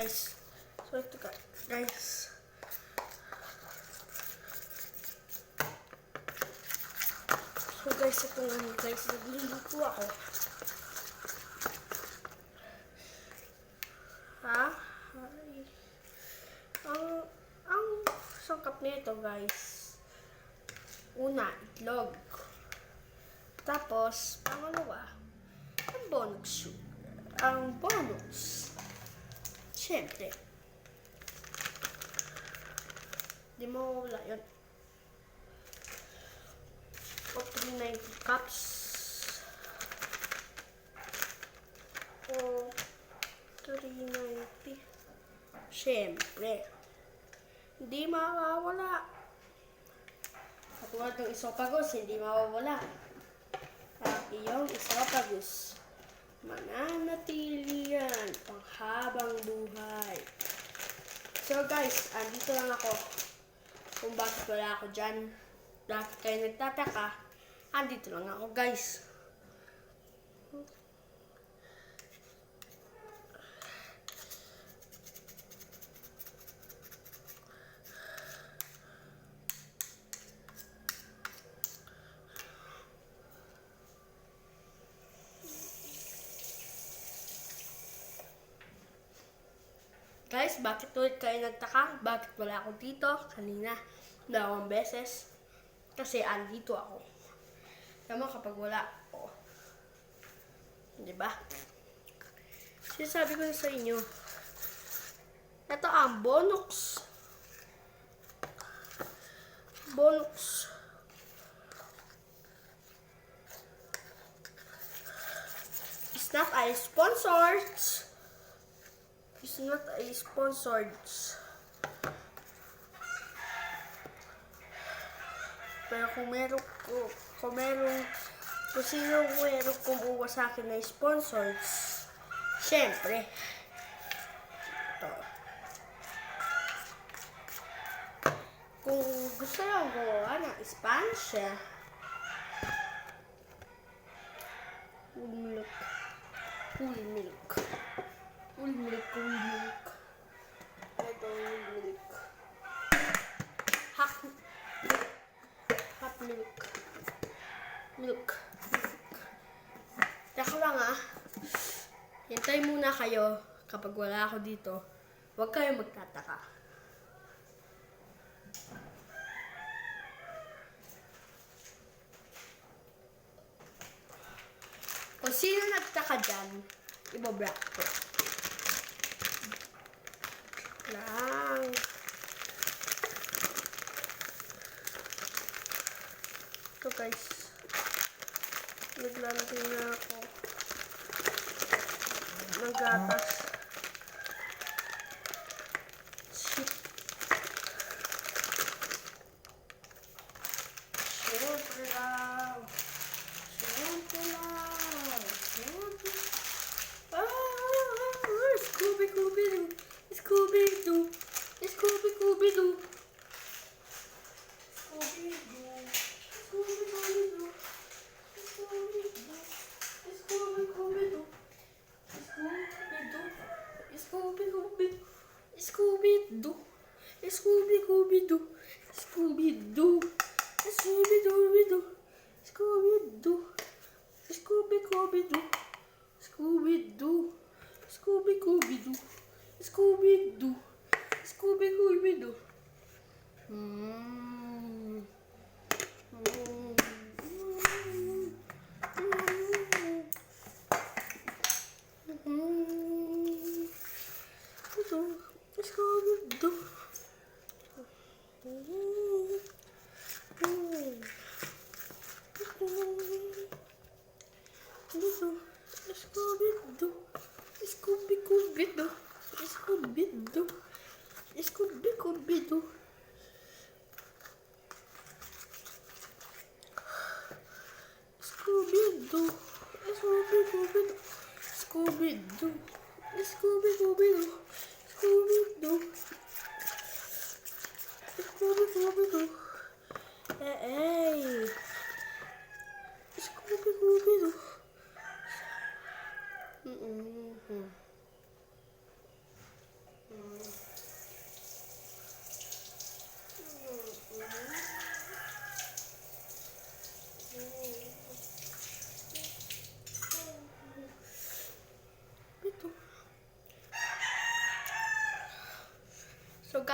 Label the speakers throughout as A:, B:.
A: guys. So, ito guys. So, guys, ito nga guys. Nagluluto ako. Ha? Ay. Ang, ang sangkap nito, guys. Una, itlog. Tapos, pangalawa, ang bonus. Ang bonus. Siyempre. Di mo wala yun. O 390 cups. O 390. Siyempre. Hindi mawawala. Katulad ng isopagos, hindi mawawala. At iyong isopagos. Mananatili yan panghabang buhay. So guys, andito lang ako. Kung bakit wala ako dyan. Bakit kayo nagtataka, andito lang ako guys. Guys, bakit ulit kayo nagtaka? Bakit wala ako dito? Kanina, dalawang beses. Kasi andito ako. Tama kapag wala ako. Di ba? Sinasabi ko na sa inyo. Ito ang bonus. Bonus. It's not a sponsored. It's not a sponsored. Pero kung meron ko, kung meron, kung sino meron kumuha sa akin na sponsored, syempre, ito. Kung gusto nyo gumawa ng sponsor, full milk, full milk. Milk, milk. Ito, milk. Hot, hot milk. Milk. Milk. Teka lang ah. Hintay muna kayo kapag wala ako dito. Huwag kayo magtataka. Kung sino nagtaka dyan, ibablock ko lang. Ito guys. Naglalagay na ako. Ng gatas. Shit. Siyempre lang. Siyempre lang. Siyempre. Ah! Scooby-Scooby-Doo. Scooby-Doo. Scooby-Scooby-Doo. Scooby-Doo. Scooby-Scooby-Doo. Scooby-Doo. Scooby-Scooby-Doo. Scooby-Doo. Scooby-Doo. Scooby-Doo. Scooby-Scooby-Doo. Scooby-Doo. Scooby-Scooby-Doo. Scooby-Doo. Scooby-Doo. Mm. Mm. Dito. Scooby-Doo. Scooby-Scooby-Doo. Scooby-Doo. Scooby-Scooby-Doo. Scooby-Doo. Scooby-Scooby-Doo. Scooby-Doo. Scooby-Scooby-Doo. Scooby-Doo. Scooby-Scooby-Doo. Eh, eh. Scooby-Scooby-Doo. Mm-mm.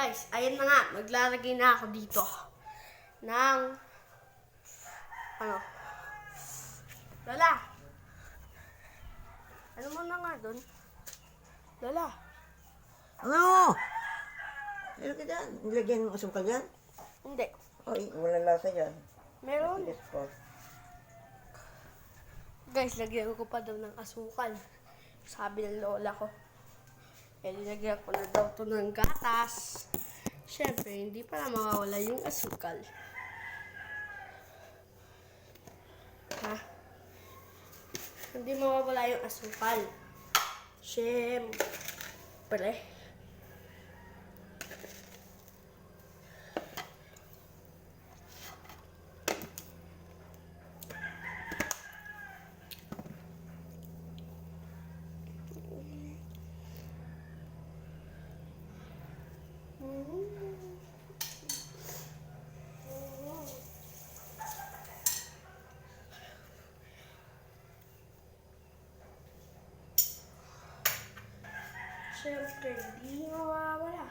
A: Guys, ayun na nga, maglalagay na ako dito ng ano? Lola. Ano mo na nga doon? Lola.
B: Ano? Ano ka dyan? Nilagyan mo asukal yan?
A: Hindi.
B: Ay, wala lasa yan.
A: Meron. Guys, lagyan ko pa daw ng asukal. Sabi ng lola ko. Eh, linagyan ko na daw to ng gatas. Siyempre, hindi para mawawala yung asukal. Ha? Hindi mawawala yung asukal. Siyempre. Siyempre, hindi mawawala.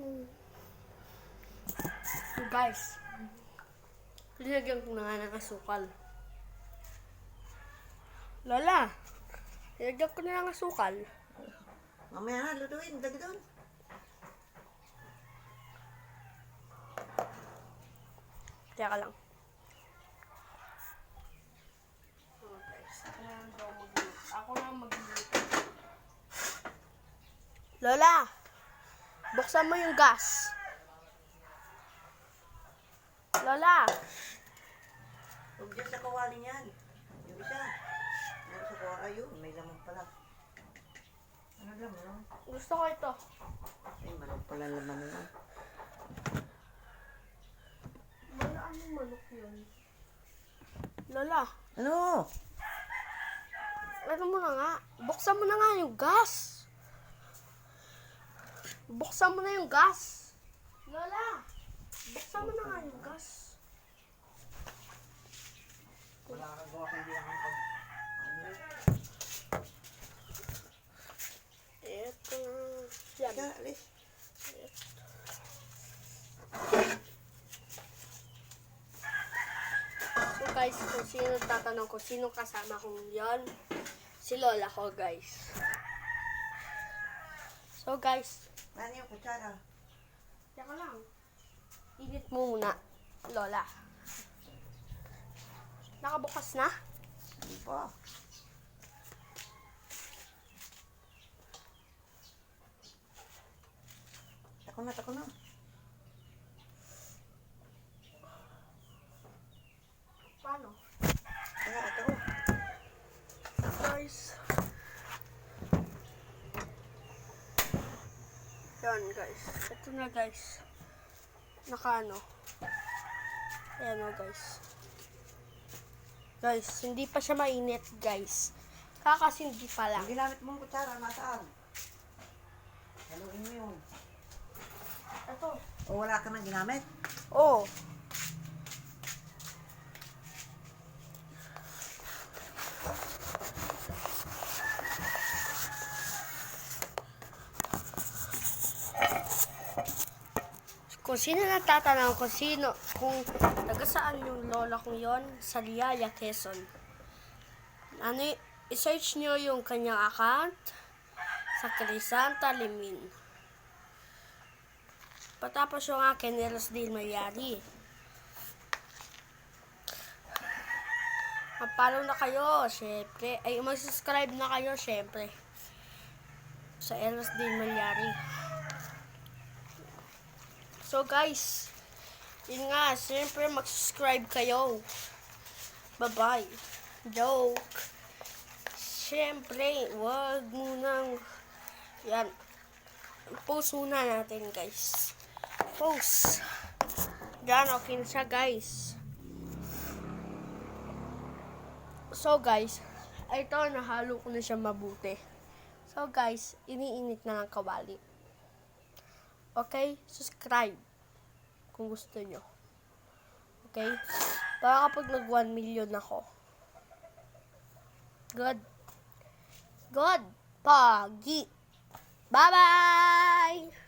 A: Hmm. So guys, linagyan ko na nga ng asukal. Lola, linagyan ko na ng asukal.
B: Mamaya na, lutuin. Lagi doon.
A: Teka lang. Oh, guys, ako na lang daw. Ako na lang magluluto. Lola, buksan mo yung gas. Lola,
B: Huwag dyan sa kawali niyan. Yung isa. Meron sa kawali. Ayun, may lamang pala. Ano laman?
A: gusto ko ito.
B: Ay, manok pala laman na yan.
A: Wala manok yun? Lola,
B: Ano?
A: ano mo na nga? Buksan mo na nga yung gas. Buksan mo na yung gas. Lola, buksan mo na nga yung gas.
B: Wala ka gawa kung hindi ako pag... Ano?
A: Ito na. Yan.
B: Kaya, alis.
A: So guys, kung sino tatanong ko, sino kasama kong yon, si Lola ko guys. So guys,
B: Ano yung kutsara?
A: teka lang. Init mo muna, Lola. Nakabukas na?
B: Hindi pa. Tako na, tako na.
A: Guys. Yan guys. Ito na guys. Naka ano. Ayan o guys. Guys, hindi pa siya mainit guys. Kakasindi pa lang.
B: Ang ginamit mong kutsara, nasaan? Haluin mo yun.
A: Ito.
B: O wala ka nang ginamit?
A: Oh. Kung sino nagtatanong kung sino, kung taga saan yung lola kong yon, sa Liaya, Quezon. Ano, i-search nyo yung kanyang account sa Crisanta Limin. Patapos yung akin, ni Rosdale Mayari. Mag-follow na kayo, syempre. Ay, mag-subscribe na kayo, syempre. Sa Eros Din Malyari. So, guys. Yun nga, syempre, mag-subscribe kayo. Bye-bye. Joke. Syempre, wag munang... Yan. Post muna natin, guys. Post. Yan, okay na siya, guys. So guys, ito nahalo ko na siya mabuti. So guys, iniinit na ng kawali. Okay? Subscribe. Kung gusto nyo. Okay? Para kapag nag 1 million ako. God. God. Pogi. Bye-bye!